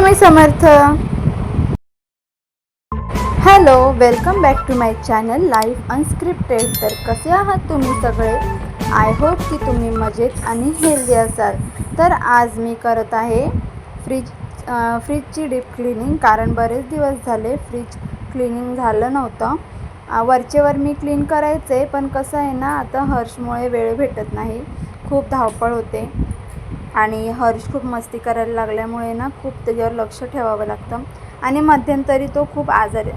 Swami Samarth. Hello welcome back to my channel life unscripted तर कसे आहात तुम्ही सगळे? आय होप की तुम्ही मजेत आणि हेल्दी असाल. तर आज मी करत आहे फ्रीज फ्रीजची डीप क्लिनिंग कारण बरेच दिवस झाले फ्रीज क्लिनिंग झालं नव्हतं. वरचेवर मी क्लीन करायचे पण कसं आहे ना आता हर्षमुळे वेळ भेटत नाही. खूप धावपळ होते. आणि हर्ष खूप मस्ती करायला लागल्यामुळे ना खूप त्याच्यावर लक्ष ठेवावं लागतं. आणि मध्यंतरी तो खूप आजारी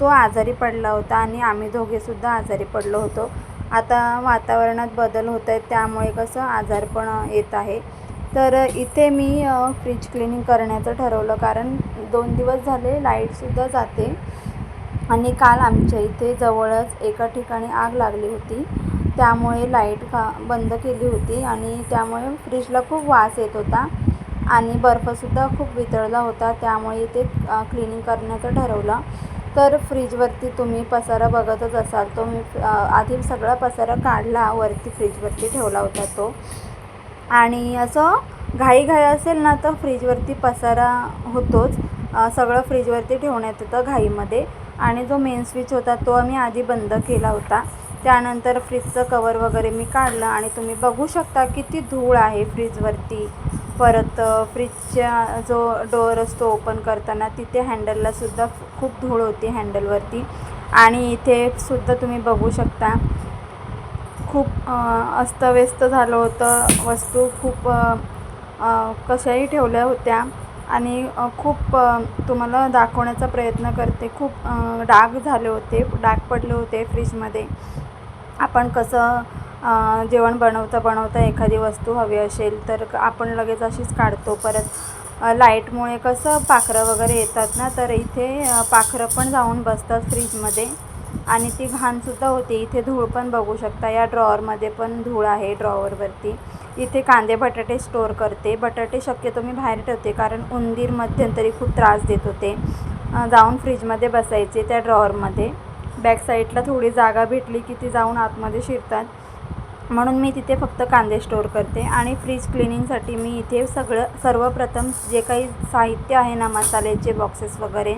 तो आजारी पडला होता आणि आम्ही दोघेसुद्धा आजारी पडलो होतो. आता वातावरणात बदल होत आहेत त्यामुळे कसं आजारपण येत आहे. तर इथे मी फ्रीज क्लिनिंग करण्याचं ठरवलं कारण दोन दिवस झाले लाईटसुद्धा जाते. आणि काल आमच्या इथे जवळच एका ठिकाणी आग लागली होती. त्यामुळे लाइट का बंद केली होती आणि त्यामुळे फ्रीजला खूप वास येत होता. आणि बर्फसुद्धा खूप वितळला होता त्यामुळे ते क्लिनिंग करण्याचं ठरवलं. तर फ्रीजवरती तुम्ही पसारा बघतच असाल तो मी आधी सगळा पसारा काढला वरती फ्रीजवरती ठेवला होता तो. आणि असं घाई घाई असेल ना तर फ्रीजवरती पसारा होतोच. सगळं फ्रीजवरती ठेवण्यात येतं घाईमध्ये. आणि जो मेन स्विच होता तो आम्ही आधी बंद केला होता. त्यानंतर फ्रीजचं कवर वगैरे मी काढलं आणि तुम्ही बघू शकता किती धूळ आहे फ्रीजवरती. परत फ्रीजच्या जो डोअर असतो ओपन करताना तिथे हँडललासुद्धा खूप धूळ होती हँडलवरती आणि इथे सुद्धा तुम्ही बघू शकता. खूप अस्तव्यस्त झालं होतं वस्तू. खूप कशाही ठेवल्या होत्या. आणि खूप तुम्हाला दाखवण्याचा प्रयत्न करते. खूप डाग झाले होते डाग पडले होते फ्रीजमध्ये. आपण कसं जेवण बनवता बनवता एखादी वस्तू हवी असेल तर आपण लगेच अशीच काढतो. परत लाईटमुळे कसं पाखरं वगैरे येतात ना तर इथे पाखरं पण जाऊन बसतात फ्रीजमध्ये. आणि ती घाणसुद्धा होती. इथे धूळ पण बघू शकता. या ड्रॉवरमध्ये पण धूळ आहे ड्रॉवरवरती इथे कांदे बटाटे स्टोअर करते. बटाटे शक्यतो मी बाहेर ठेवते कारण उंदीर मध्यंतरी खूप त्रास देत होते. जाऊन फ्रीजमध्ये बसायचे त्या ड्रॉवरमध्ये बॅक साईडला थोडी जागा भेटली की ती जाऊन आतमध्ये शिरतात. म्हणून मी तिथे फक्त कांदे स्टोअर करते आणि फ्रीज क्लिनिंगसाठी मी इथे सगळं सर्वप्रथम जे काही साहित्य आहे ना मसाल्याचे बॉक्सेस वगैरे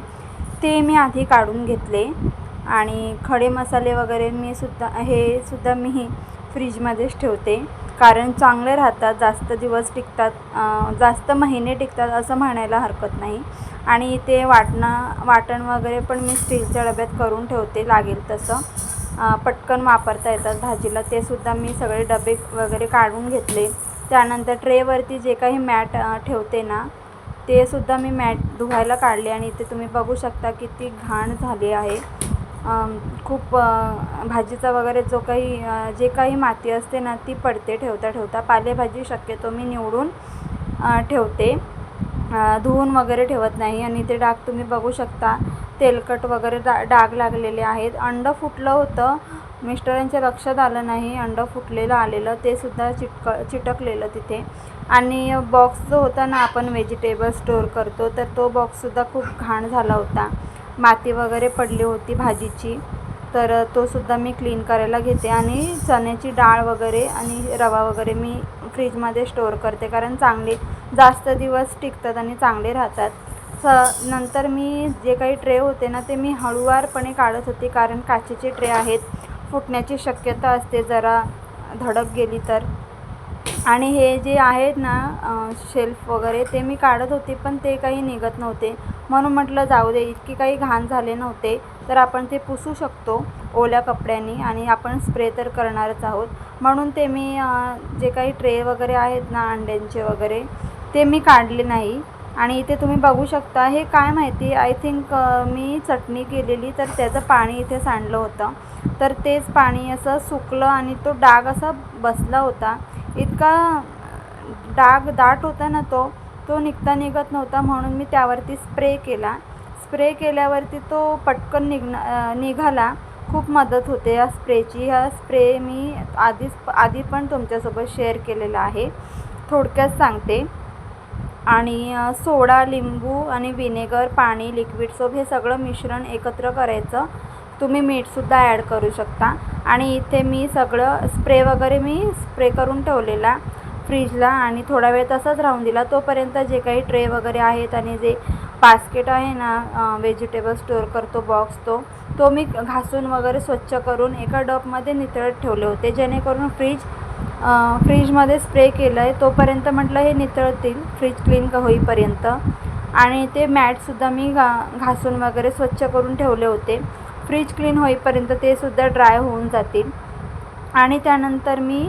ते मी आधी काढून घेतले. आणि खडे मसाले वगैरे मी सुद्धा हे सुद्धा मी फ्रीजमध्येच ठेवते. कारण चांगले राहतात जास्त दिवस टिकतात जास्त महिने टिकतात असं म्हणायला हरकत नाही. आणि ते वाटणं वाटण वगैरे पण मी स्टीलच्या डब्यात करून ठेवते लागेल तसं. पटकन वापरता येतात भाजीला ते सुद्धा मी सगळे डबे वगैरे काढून घेतले. त्यानंतर ट्रेवरती जे काही मॅट ठेवते ना ते सुद्धा मी मॅट धुवायला काढले आणि इथे तुम्ही बघू शकता किती घाण झाली आहे. खूप भाजीचा वगैरे जो काही जे काही माती असते ना ती पडते ठेवता ठेवता. पालेभाजी शक्यतो मी निवडून ठेवते. धुवून वगैरे ठेवत नाही आणि ते डाग तुम्ही बघू शकता. तेलकट वगैरे डा डाग लागलेले आहेत. अंडं फुटलं होतं. मिस्टरांच्या लक्षात आलं नाही. अंडं फुटलेलं आलेलं. ते सुद्धा चिटक चिटकलेलं तिथे. आणि बॉक्स जो होता ना आपण व्हेजिटेबल स्टोअर करतो तर तो बॉक्ससुद्धा खूप घाण झाला होता. माती वगैरे पडली होती भाजीची तर तो सुद्धा मी क्लीन करायला घेते. आणि चण्याची डाळ वगैरे आणि रवा वगैरे मी फ्रीजमध्ये स्टोअर करते कारण चांगले जास्त दिवस टिकतात आणि चांगले राहतात. स नंतर मी जे काही ट्रे होते ना ते मी हळूवारपणे काढत होते कारण काचेचे ट्रे आहेत. फुटण्याची शक्यता असते जरा धडक गेली तर. आणि हे जे आहेत ना शेल्फ वगैरे ते मी काढत होते पण ते काही निघत नव्हते. म्हणून म्हटलं जाऊ दे इतकी काही घाण झाले नव्हते तर आपण ते पुसू शकतो ओल्या कपड्यांनी आणि आपण स्प्रे तर करणारच आहोत. म्हणून ते मी जे काही ट्रे वगैरे आहेत ना अंड्यांचे वगैरे ते मी काढले नाही. आणि इथे तुम्ही बघू शकता हे काय माहिती आय थिंक मी चटणी केलेली तर त्याचं पाणी इथे सांडलं होतं. तर तेच पाणी असं सुकलं आणि तो डाग असा बसला होता. इतका डाग दाट होता ना तो तो निघता निघत नव्हता म्हणून मी त्यावरती स्प्रे केला. स्प्रे केल्यावरती तो पटकन निघणं निघाला. खूप मदत होते या स्प्रेची. हा स्प्रे मी आधीच आधी पण तुमच्यासोबत शेअर केलेला आहे. थोडक्यात सांगते. आणि सोडा लिंबू आणि विनेगर पाणी लिक्विड सोप हे सगळं मिश्रण एकत्र करायचं. तुम्ही मीठसुद्धा ॲड करू शकता. आणि इथे मी सगळं स्प्रे वगैरे मी स्प्रे करून ठेवलेला. फ्रीजला आणि थोडा वेळ तसाच राहून दिला. तोपर्यंत जे काही ट्रे वगैरे आहेत आणि जे बास्केट आहे ना व्हेजिटेबल स्टोअर करतो बॉक्स तो तो मी घासून वगैरे स्वच्छ करून एका डबमध्ये नितळत ठेवले होते. जेणेकरून फ्रीज फ्रीजमध्ये स्प्रे केलं आहे तोपर्यंत म्हटलं हे नितळतील फ्रीज क्लीन होईपर्यंत. आणि ते मॅटसुद्धा मी घा घासून वगैरे स्वच्छ करून ठेवले होते. फ्रीज क्लीन होईपर्यंत ते सुद्धा ड्राय होऊन जातील. आणि त्यानंतर मी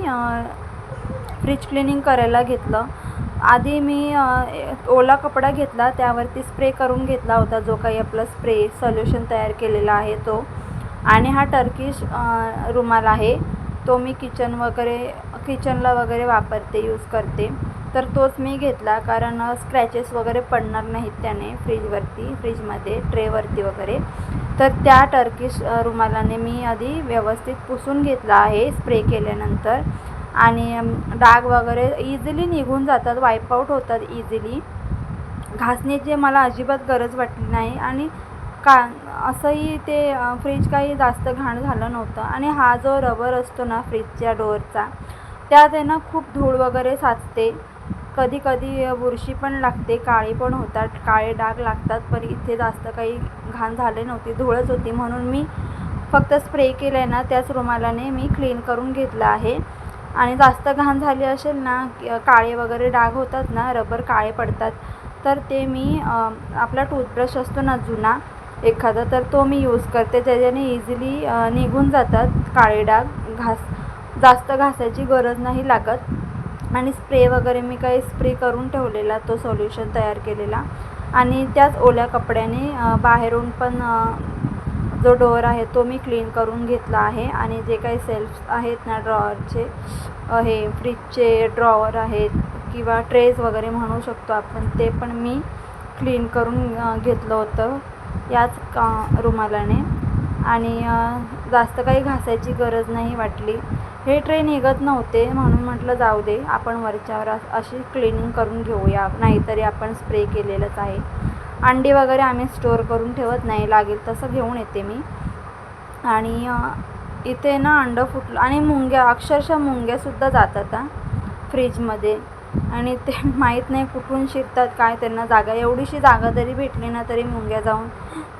फ्रीज क्लिनिंग करायला घेतलं. आधी मी ओला कपडा घेतला त्यावरती स्प्रे करून घेतला होता जो काही आपला स्प्रे सोल्युशन तयार केलेला आहे तो. आणि हा टर्किश रुमाल आहे तो मी किचन वगैरे किचनला वगैरे वापरते यूज करते. तर तोच मी घेतला कारण स्क्रॅचेस वगैरे पडणार नाहीत त्याने फ्रीजवरती फ्रीजमध्ये ट्रेवरती वगैरे. तर त्या टर्किश रुमालाने मी आधी व्यवस्थित पुसून घेतला आहे स्प्रे केल्यानंतर. आणि डाग वगैरे इझिली निघून जातात वाईपआउट होतात इझिली घासण्याची मला अजिबात गरज वाटली नाही आणि का असंही ते फ्रीज काही जास्त घाण झालं नव्हतं. आणि हा जो रबर असतो ना फ्रीजच्या डोअरचा त्यात आहे ना खूप धूळ वगैरे साचते. कधी कधी बुरशी पण लागते काळी पण होतात काळे डाग लागतात पण इथे जास्त काही घाण झाले नव्हती धूळच होती. म्हणून मी फक्त स्प्रे केलं आहे ना त्याच रुमालाने मी क्लीन करून घेतलं आहे. आणि जास्त घाण झाली असेल ना काळे वगैरे डाग होतात ना रबर काळे पडतात तर ते मी आपला टूथब्रश असतो ना जुना एखादा तर तो मी यूज करते. ज्याच्याने इझिली निघून जातात काळे डाग घास जास्त घासायची गरज नाही लागत. आणि स्प्रे वगैरे मी काही स्प्रे करून ठेवलेला तो सोल्युशन तयार केलेला. आणि त्याच ओल्या कपड्याने बाहेरून पण जो डोअर आहे तो मी क्लीन करून घेतला आहे आणि जे काही सेल्फ्स आहेत ना ड्रॉवरचे हे फ्रीजचे ड्रॉवर आहेत किंवा ट्रेज वगैरे म्हणू शकतो आपण ते पण मी क्लीन करून घेतलं होतं याच का रुमालाने. आणि जास्त काही घासायची गरज नाही वाटली. हे ट्रे निघत नव्हते म्हणून म्हटलं जाऊ दे आपण वरच्यावर अशी क्लिनिंग करून घेऊया नाहीतरी आपण स्प्रे केलेलंच आहे. अंडी वगैरे आम्ही स्टोअर करून ठेवत नाही. लागेल तसं घेऊन येते मी. आणि इथे ना अंडं फुटलं आणि मुंग्या अक्षरशः मुंग्यासुद्धा जातात हां फ्रीजमध्ये आणि ते माहीत नाही कुठून शिरतात काय त्यांना जागा एवढीशी जागा जरी भेटली ना तरी मुंग्या जाऊन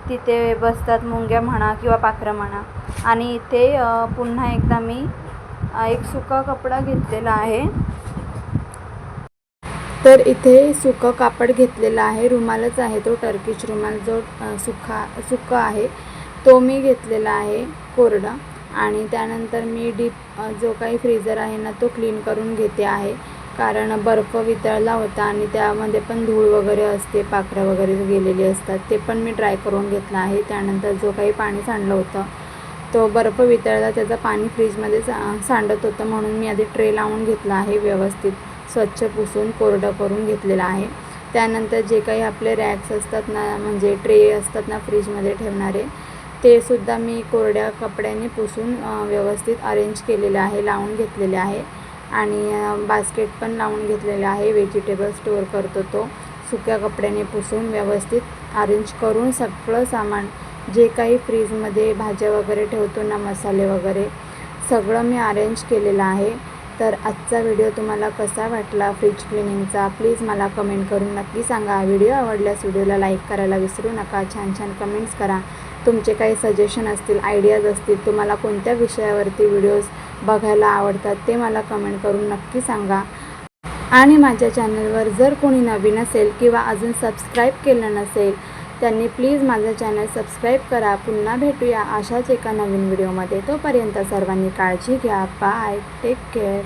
तिथे बसतात मुंग्या म्हणा किंवा पाखरं म्हणा. आणि इथे पुन्हा एकदा मी एक सुका कपडा घेतलेला आहे. तर इथे सुकं कापड घेतलेला आहे. रुमालच आहे तो टर्किश रुमाल जो सुखा सुका आहे तो मी घेतलेला आहे कोरडा. आणि त्यानंतर मी डीप जो काही फ्रीजर आहे ना तो क्लीन करून घेते आहे. कारण बर्फ वितळला होता आणि त्यामध्ये पण धूळ वगैरे असते पाखरं वगैरे गेलेली असतात ते पण मी ड्राय करून घेतलं आहे. त्यानंतर जो काही पाणी सांडलं होतं तो बर्फ वितळला त्याचं पाणी फ्रीजमध्ये सा सांडत होतं म्हणून मी आधी ट्रे लावून घेतला आहे व्यवस्थित. स्वच्छ पुसून कोरडं करून घेतलेलं आहे. त्यानंतर जे काही आपले रॅक्स असतात ना म्हणजे ट्रे असतात ना फ्रीजमध्ये ठेवणारे ते सुद्धा मी कोरड्या कपड्याने पुसून व्यवस्थित अरेंज केलेलं आहे लावून घेतलेले आहे. आणि बास्केट पण लावून घेतलेलं आहे व्हेजिटेबल स्टोअर करतो तो. सुक्या कपड्याने पुसून व्यवस्थित अरेंज करून सगळं सामान जे काही फ्रीजमध्ये भाज्या वगैरे ठेवतो ना मसाले वगैरे सगळं मी अरेंज केलेलं आहे. तर आजचा व्हिडिओ तुम्हाला कसा वाटला? फ्रीज क्लिनिंगचा प्लीज मला कमेंट करून नक्की सांगा. व्हिडिओ आवडल्यास व्हिडिओला लाईक करायला विसरू नका. छान छान कमेंट्स करा. तुमचे काही सजेशन असतील आयडियाज असतील तुम्हाला कोणत्या विषयावरती व्हिडिओज बघायला आवडतात ते मला कमेंट करून नक्की सांगा. आणि माझ्या चॅनलवर जर कोणी नवीन असेल किंवा अजून सबस्क्राईब केलं नसेल त्यांनी प्लीज माझं चॅनल सबस्क्राईब करा. पुन्हा भेटूया अशाच एका नवीन व्हिडिओमध्ये. तोपर्यंत सर्वांनी काळजी घ्या. बाय. Take care.